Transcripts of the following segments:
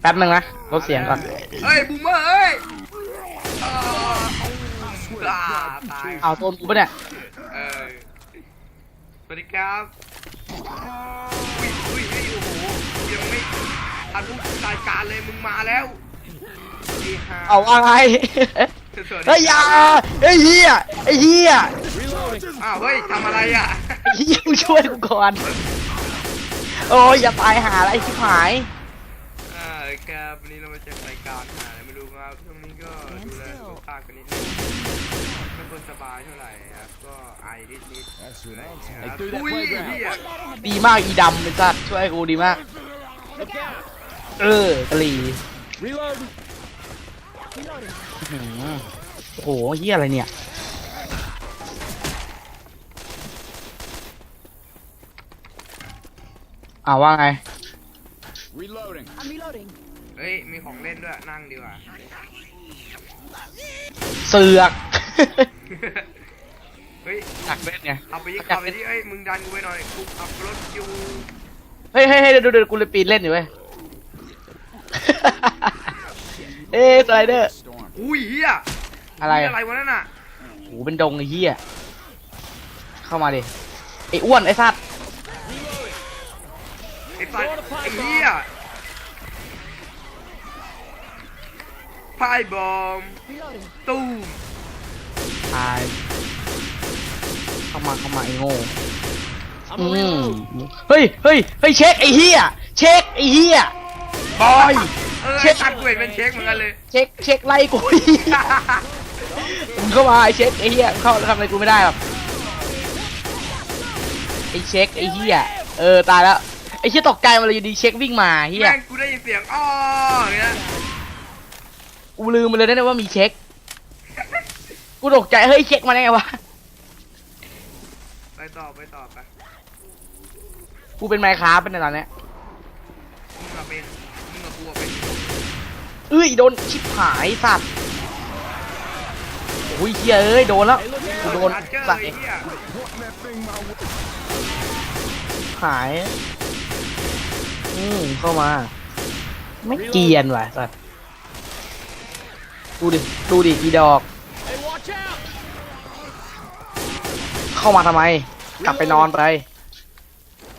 แป๊บนึงนะลดเสียงก่อนเอ้ยบูมเมอร์เอ้ยเอออ่าตายเอาโดนกูปะเนี่ยเออสวัสดีครับอุ้ยอุ้ยเฮ้ยโอ้โหกูยังไม่ทันรู้รายการเลยมึงมาแล้วดีฮะเอาอะไร สวัสดีเฮ้ยอยาเฮ้ยเฮียไอ้เฮียอ้าวเฮ้ยทำอะไรอะไอ้เฮียมึงช่วยกูก่อน โอ้ยอย่าตายหาอะไรชิบหาย อ่าครับวันนี้เรามาเจอรายการหาอะไรไม่รู้ครับช่วงนี้ก็ดูแลสุขภาพกันนิดนึงไม่ค่อยสบายเท่าไหร่ครับก็ไอนิดๆนะครับอุ้ยเหี้ยดีมากอีดำเป็นสัตว์ช่วยกูดีมาก เออกะหรี่ Reload. อื้อหือโอ้โหเฮียอะไรเนี่ย อ่าว่าไง Reloading. I'm reloading. เฮ้ย มีของเล่นด้วย นั่งดีกว่า เสือก เฮ้ย อยากเล่นไงเอาไปยิงเอาไปที่เอ้ย มึงดันกูไปหน่อย กูขับรถอยู่เฮ้ยเฮ้ยเฮ้ยเดี๋ยวเดี๋ยวกูเลยปีนเล่นอยู่เว้ย เอ้สไลเดอร์ Storm. อุ้ยเฮียอะไรนี่อะไรวะนั่นน่ะ โหเป็นดงไอ้เหี้ย เข้ามาดิ ไอ้อ้วนไอ้สัตว์ไอ้สัตว์ไอ้เฮีย พายบอม Reloading. ตู้มตาย เข้ามาเข้ามาไอ้โง่ I'm อื a ม reload. เฮ้ยเฮ้ยเฮ้ยเช็คไอ้เหี้ยเช็คไอ้เหี้ยบอยเออเช็ไอ้คสัตว์กูเห็นเป็นเช็คเหมือนกันเลยเช็คเช็คไล่กูไอ้เหี้ยมึงเข้ามาไอ้เช็คไอ้เหี้ยมึงเข้าทำอะไรกูไม่ได้หรอกไอ้เช็คไอ้เหี้ยเออตายแล้วไอ้เหี้ยตกใจมาเลยอยู่ดีเช็ควิ่งมาเหี้ยแม่งกูได้ยินเสียงอ้ออย่างเงี้ย กูลืมไปเลยนะเนี่ยว่ามีเช็ค กูตกใจเฮ้ยเช็คมาได้ไงวะ ไปต่อไปต่อไปกูเป็นไมค์คราฟเป็นในตอนเนี้ยมึงอะเป็นมึงกับกูอะเป็นเอ้ยโดนชิบหายสัตว์โอ้ยเฮียเอ้ยโดนแล้วกูโดนชาร์เจอร์สัตว์ไอ้เองเหี้ยหาย อืมเข้ามา ไม่เกรียนว่ะสัตว์ ดูดิ ดูดิอีดอก Hey, watch out. เข้ามาทำไม กลับไปนอนไป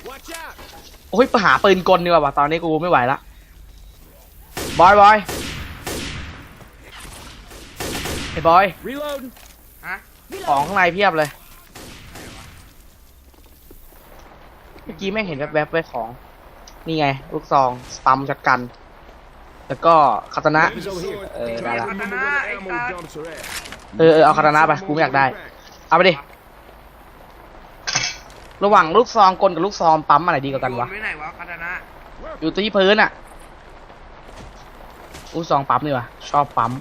Watch out. โอ้ยไปหาปืนกลดีกว่าว่ะตอนนี้กูไม่ไหวละ บอยบอยไอ้บอย Reload. ฮะของข้างในเพียบเลย เมื่อกี้แม่งเห็นแวบๆไว้ของ นี่ไง ลูกซองสตัมจัดกัน แล้วก็คาตานะ เออได้ละพัฒนาไอ้สัตว์ dumps are at. เออเออเอาคาตานะไปกูไม่อยากได้ เอาไปดิ ระหว่างลูกซองกลกับลูกซองปั๊มอะไรดีกว่ากันวะไว้ไหนวะพัฒนาอยู่ที่พื้นอะลูกซองปั๊มดีกว่าชอบปั๊ม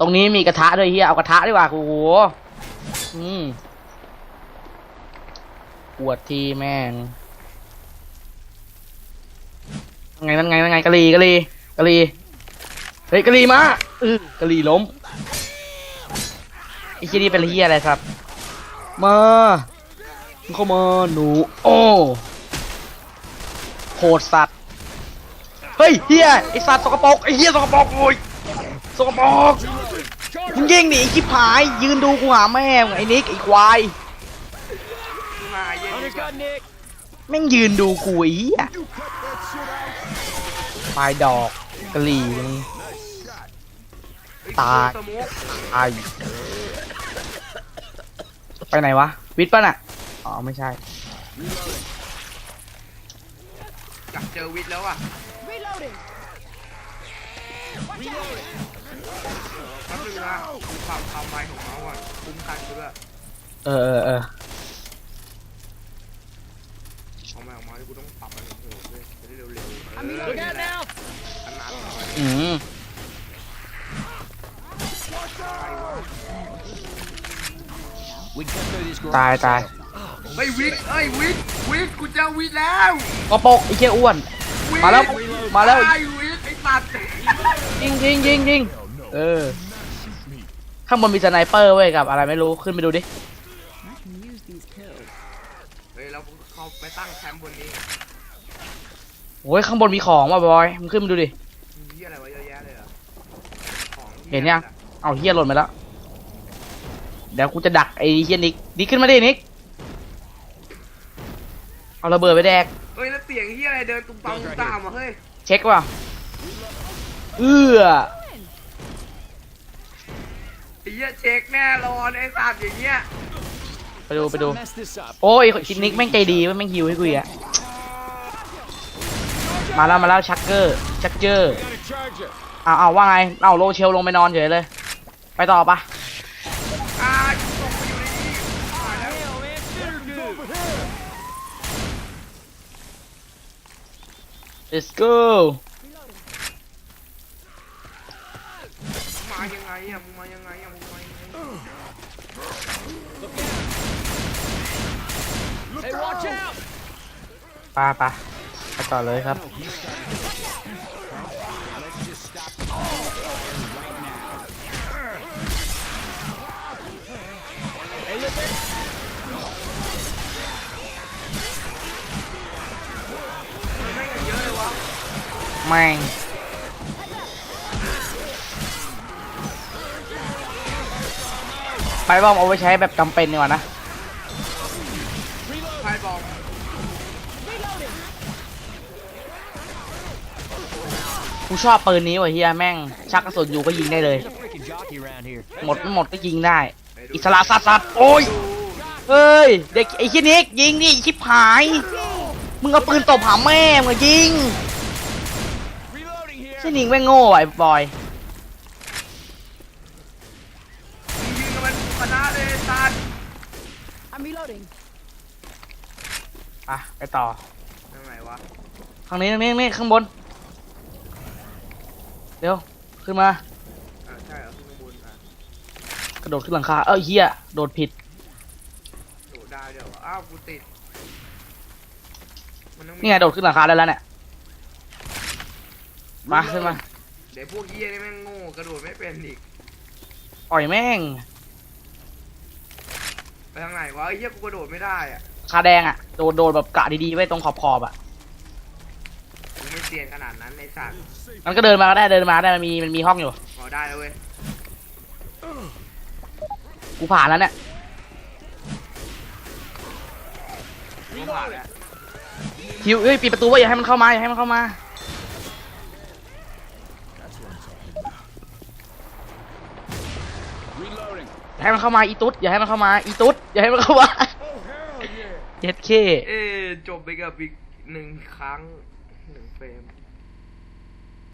ตรงนี้มีกระทะด้วยเฮียเอากระทะดีกว่าโอ้โหอืมปวดทีแม่งไงนั่นไงนั่นไงกะลีกะลี กะลีเฮ้ยกะลีมาเออกะลีล้มไอ้ที่นี่เป็นเฮียอะไรครับ มามึงเข้ามาหนูโอ้โหดสัตว์เฮ้ยเฮียไอสัตว์สกปรกไอเฮียสกปรกโอ้ยสกปรกมึงยิงหนีชิบหาย ยืนดูกูหาแม่งไอ้นิกไอ้ควายมาเย็น On ดี your กว่า gun, Nick. แม่งยืนดูกูไอ้เหี้ยปลายดอก กะหรี่มึงตายสโมกตายไปไหนวะ วิทย์ป่ะน่ะ อ๋อ ไม่ใช่ อยากเจอวิทย์แล้วอะ Reloading. แป๊บนึงนะดูความความไวของเมาส์ก่อนคุ้มกันกูด้วยเออเออเออความไวของเมาส์ที่กูต้องปรับมันโอ้โหเว้ยจะได้เร็วๆเออ Look out now. ขนาดหน่อยอืมตายตายเฮ้ยวิทย์เฮ้ยวิทย์วิทย์กูเจอวิทย์แล้วกระปกไอ้เจ้ยอ้วน วิทย์มาแล้วมาแล้ว ไอ้วิทย์ไอ้สัตว์ยิงยิงยิงยิงเออ ข้างบนมีสไนเปอร์เว้ยกับ อะไรไม่รู้ขึ้นไปดูดิ I can use these pills. เฮ้ยเราเข้าไปตั้งแคมป์บนนี้โอ้ยข้างบนมีของว่ะบอยมึงขึ้นมาดูดิ เห็นยังเอาเฮียหล่นไปแล้ว เดี๋ยวกูจะดักไอ้เฮียนิกนิกขึ้นมาดินิก เอาระเบิดไปแดก เฮ้ยแล้วเสียงเฮียอะไรเดินตุ้มตามตุ้มตามอะเฮ้ย เช็คว่าเอื้อไอ้เฮียเช็คแน่รอนไอ้สัตว์อย่างเงี้ย ไปดูไปดู Mess this up. โอ้ยชินนิกแม่งใจดีเว้ยแม่งฮิวให้กูอีกอะมาแล้วมาแล้วชักเกอร์ชักเจอร์ Got a charger. เอาเอาว่าไงเอาโลเชลลงไปนอนเฉยเลย ไปต่อปะอ่าส่งไปอยู่ในนี้ตายแล้ว Hell, man. Bitter dude. let's go มายังไงอะมึงมายังไงอะมึงมายังไง Hey, watch out. ปาปะไปต่อเลยครับ Hey, แม่งไปบ้อมเอาไว้ใช้แบบจำเป็นดีกว่านะใครบอกกูชอบปืนนี้ว่ะเฮียแม่ง ชักกระสุนอยู่ก็ยิงได้เลย There's a freaking jockey around here. หมดไม่หมดก็ยิงได้ อิสระสัตว์สัตว์โอ้ยเฮ้ยเด็กไอ้ขี้นิกยิงดิชิบหาย มึงเอาปืนตบหาแม่มึงอะยิง Reloading here. ชินิงแม่งโง่ว่ะไอ้บอยมึงยิงกับมันคณะเลยไอ้สัตว์ I'm reloading. อะไปต่อทางไหนวะทางนี้ทางนี้ทางนี้ข้างบนเดี๋ยวขึ้นมาอ่าใช่เหรอขึ้นข้างบนอะกระโดดขึ้นหลังคาเอ้ยเฮียโดดผิดโดดได้เดี๋ยวอ้าวกูติดมันต้องมีนี่ไงโดดขึ้นหลังคาได้แล้วเนี่ย มาขึ้นมาเดี๋ยวพวกเฮียนี่แม่งโง่กระโดดไม่เป็นอีกปล่อยแม่งไปทางไหนวะไอ้เฮียกูกระโดดไม่ได้อะคาแดงอะโดดโดดแบบกะดีๆไว้ตรงขอบขอบๆอะกูไม่เซียนขนาดนั้นไอ้สัตว์มันก็เดินมาก็ได้เดินมาได้มันมีมันมีห้องอยู่พอได้แล้วเว้ยกูผ่านแล้วเนี่ย กูผ่านแล้วคิวเอ้ยปิดประตูไว้อย่าให้มันเข้ามาอย่าให้มันเข้ามา Reloading. อย่าให้มันเข้ามาอีตุ๊ดอย่าให้มันเข้ามาอีตุ๊ดอย่าให้มันเข้ามาเย็ดเค เอ๊ะจบไปกับอีกหนึ่งครั้งหนึ่งเฟรม